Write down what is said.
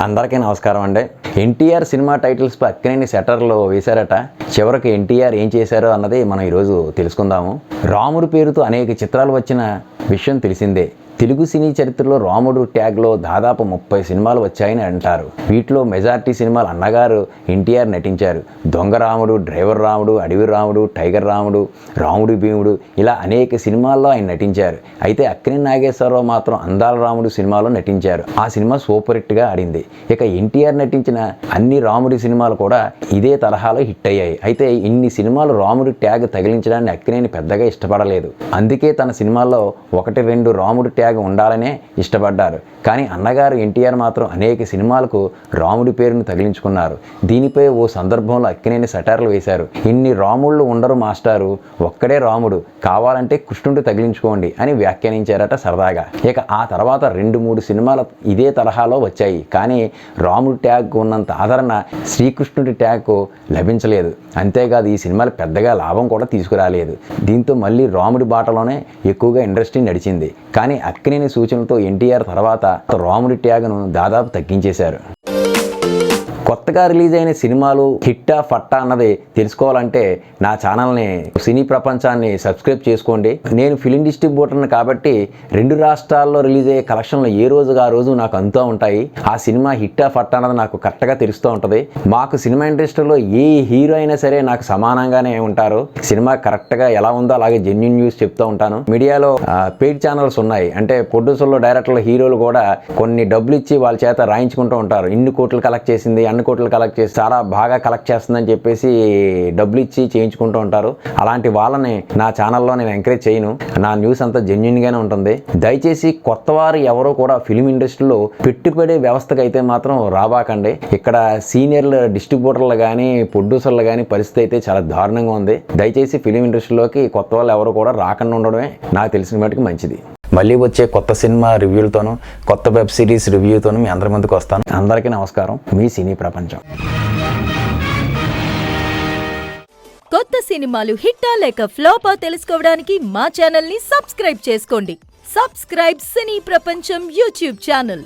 అందరికీ నమస్కారం అండి. ఎన్టీఆర్ సినిమా టైటిల్స్ పై అక్కినేని సెటర్లో వేశారట. చివరికి ఎన్టీఆర్ ఏం చేశారో అన్నది మనం ఈరోజు తెలుసుకుందాము. రాముడి పేరుతో అనేక చిత్రాలు వచ్చిన విషయం తెలిసిందే. తెలుగు సినీ చరిత్రలో రాముడు ట్యాగ్లో దాదాపు ముప్పై సినిమాలు వచ్చాయని అంటారు. వీటిలో మెజార్టీ సినిమాలు అన్నగారు ఎన్టీఆర్ నటించారు. దొంగ రాముడు డ్రైవర్ రాముడు అడవి రాముడు టైగర్ రాముడు రాముడు భీముడు ఇలా అనేక సినిమాల్లో ఆయన నటించారు. అయితే అక్కినే నాగేశ్వరరావు మాత్రం అందాల రాముడు సినిమాలో నటించారు. ఆ సినిమా సూపర్ హిట్గా ఆడింది. ఇక ఎన్టీఆర్ నటించిన అన్ని రాముడి సినిమాలు కూడా ఇదే తరహాలో హిట్ అయ్యాయి. అయితే ఇన్ని సినిమాలు రాముడి ట్యాగ్ తగిలించడాన్ని అక్కినేని పెద్దగా ఇష్టపడలేదు. అందుకే తన సినిమాల్లో ఒకటి రెండు రాముడు ట్యాగ్ ఉండాలనే ఇష్టపడ్డారు. కానీ అన్నగారు ఎన్టీఆర్ మాత్రం అనేక సినిమాలకు రాముడి పేరును తగిలించుకున్నారు. దీనిపై ఓ సందర్భంలో అక్కినేని సటార్లు వేశారు. ఇన్ని రాముళ్ళు ఉండరు మాస్టారు ఒక్కడే రాముడు. కావాలంటే కృష్ణుడు తగిలించుకోండి అని వ్యాఖ్యానించారట సరదాగా. ఇక ఆ తర్వాత రెండు మూడు సినిమాలు ఇదే తరహాలో వచ్చాయి. కానీ రాముడి ట్యాగ్ ఉన్నంత ఆదరణ శ్రీకృష్ణుడి ట్యాగ్ లభించలేదు. అంతేకాదు ఈ సినిమాలు పెద్దగా లాభం కూడా తీసుకురాలేదు. దీంతో మళ్ళీ రాముడి బాటలోనే ఎక్కువగా ఇండస్ట్రీ నడిచింది. కానీ అక్కినేని సూచనలతో ఎన్టీఆర్ తర్వాత రాముడి ట్యాగ్ను దాదాపు తగ్గించేశారు. కొత్తగా రిలీజ్ అయిన సినిమాలు హిట్టా ఫట్టా అన్నది తెలుసుకోవాలంటే నా ఛానల్ని సినీ ప్రపంచాన్ని సబ్స్క్రైబ్ చేసుకోండి. నేను ఫిలిం డిస్ట్రిబ్యూటర్ని కాబట్టి రెండు రాష్ట్రాల్లో రిలీజ్ అయ్యే కలెక్షన్లు ఏ రోజుగా ఆ రోజు నాకు అంతా ఉంటాయి. ఆ సినిమా హిట్టా ఫట్టా అన్నది నాకు కరెక్ట్గా తెలుస్తూ ఉంటుంది. మాకు సినిమా ఇండస్ట్రీలో ఏ హీరో అయినా సరే నాకు సమానంగానే ఉంటారు. సినిమా కరెక్ట్గా ఎలా ఉందో అలాగే జెన్యున్ న్యూస్ చెప్తూ ఉంటాను. మీడియాలో పెయిడ్ ఛానల్స్ ఉన్నాయి. అంటే ప్రొడ్యూసర్లు డైరెక్టర్లు హీరోలు కూడా కొన్ని డబ్బులు ఇచ్చి వాళ్ళ చేత రాయించుకుంటూ ఉంటారు. ఇన్ని కోట్లు కలెక్ట్ చేసింది అన్ని కోట్లు కలెక్ట్ చేసి చాలా బాగా కలెక్ట్ చేస్తుందని చెప్పేసి డబ్బులు ఇచ్చి చేయించుకుంటూ ఉంటారు. అలాంటి వాళ్ళని నా ఛానల్లో నేను ఎంకరేజ్ చేయను. నా న్యూస్ అంతా జెన్యున్గానే ఉంటుంది. దయచేసి కొత్త వారు ఎవరో కూడా ఫిలిం ఇండస్ట్రీలో పెట్టుబడి వ్యవస్థకు అయితే మాత్రం రాబాకండి. ఇక్కడ సీనియర్లు డిస్ట్రిబ్యూటర్లు కానీ ప్రొడ్యూసర్లు కానీ పరిస్థితి అయితే చాలా దారుణంగా ఉంది. దయచేసి ఫిలిం ఇండస్ట్రీలోకి కొత్త వాళ్ళు ఎవరు కూడా రాకుండా ఉండడమే నాకు తెలిసిన మటుకు మంచిది. మళ్ళీ వచ్చే కొత్త సినిమా రివ్యూలతోనూ కొత్త వెబ్ సిరీస్ రివ్యూతోనూ మీ అందరి ముందుకు వస్తాను. అందరికీ నమస్కారం. మీ సినీ ప్రపంచం. కొత్త సినిమాలు హిట్టా లేక ఫ్లోపా తెలుసుకోవడానికి మా ఛానల్ని సబ్స్క్రైబ్ చేసుకోండి. సబ్స్క్రైబ్ సినీ ప్రపంచం యూట్యూబ్ ఛానల్.